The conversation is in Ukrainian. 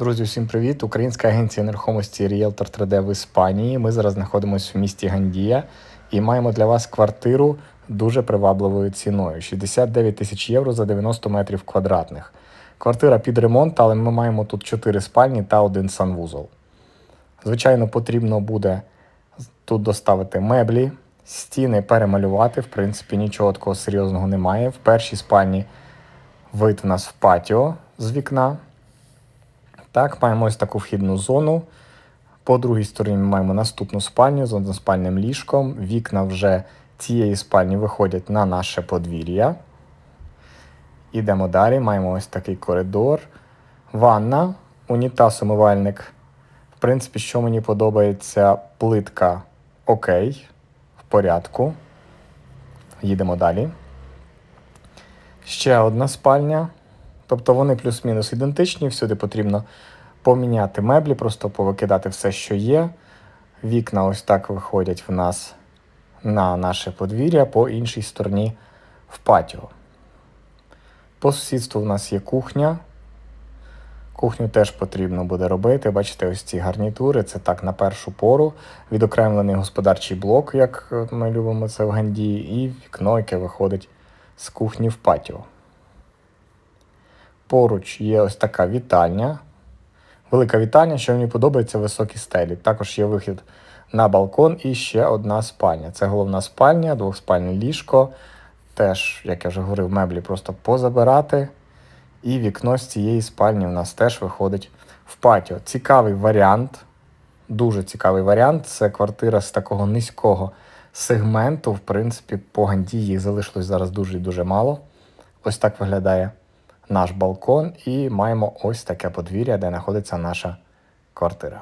Друзі, всім привіт! Українська агенція нерухомості Realtor 3D в Іспанії. Ми зараз знаходимося в місті Гандія і маємо для вас квартиру дуже привабливою ціною 69 тисяч євро за 90 метрів квадратних. Квартира під ремонт, але ми маємо тут 4 спальні та один санвузол. Звичайно, потрібно буде тут доставити меблі, стіни перемалювати. В принципі, нічого такого серйозного немає. В першій спальні вид у нас в патіо з вікна. Так, маємо ось таку вхідну зону. По другій стороні ми маємо наступну спальню з односпальним ліжком. Вікна вже цієї спальні виходять на наше подвір'я. Ідемо далі. Маємо ось такий коридор. Ванна, унітаз, умивальник. В принципі, що мені подобається, плитка окей, в порядку. Їдемо далі. Ще одна спальня. Тобто вони плюс-мінус ідентичні, всюди потрібно поміняти меблі, просто повикидати все, що є. Вікна ось так виходять в нас на наше подвір'я, по іншій стороні в патіо. По сусідству в нас є кухня. Кухню теж потрібно буде робити. Бачите, ось ці гарнітури, це так на першу пору. Відокремлений господарчий блок, як ми любимо це в Гандії, і вікно, яке виходить з кухні в патіо. Поруч є ось така вітальня. Велика вітальня, що мені подобається високі стелі. Також є вихід на балкон і ще одна спальня. Це головна спальня, двохспальне ліжко. Теж, як я вже говорив, меблі просто позабирати. І вікно з цієї спальні у нас теж виходить в патіо. Цікавий варіант, дуже цікавий варіант. Це квартира з такого низького сегменту. В принципі, по Ганді їх залишилось зараз дуже і дуже мало. Ось так виглядає наш балкон, і маємо ось таке подвір'я, де знаходиться наша квартира.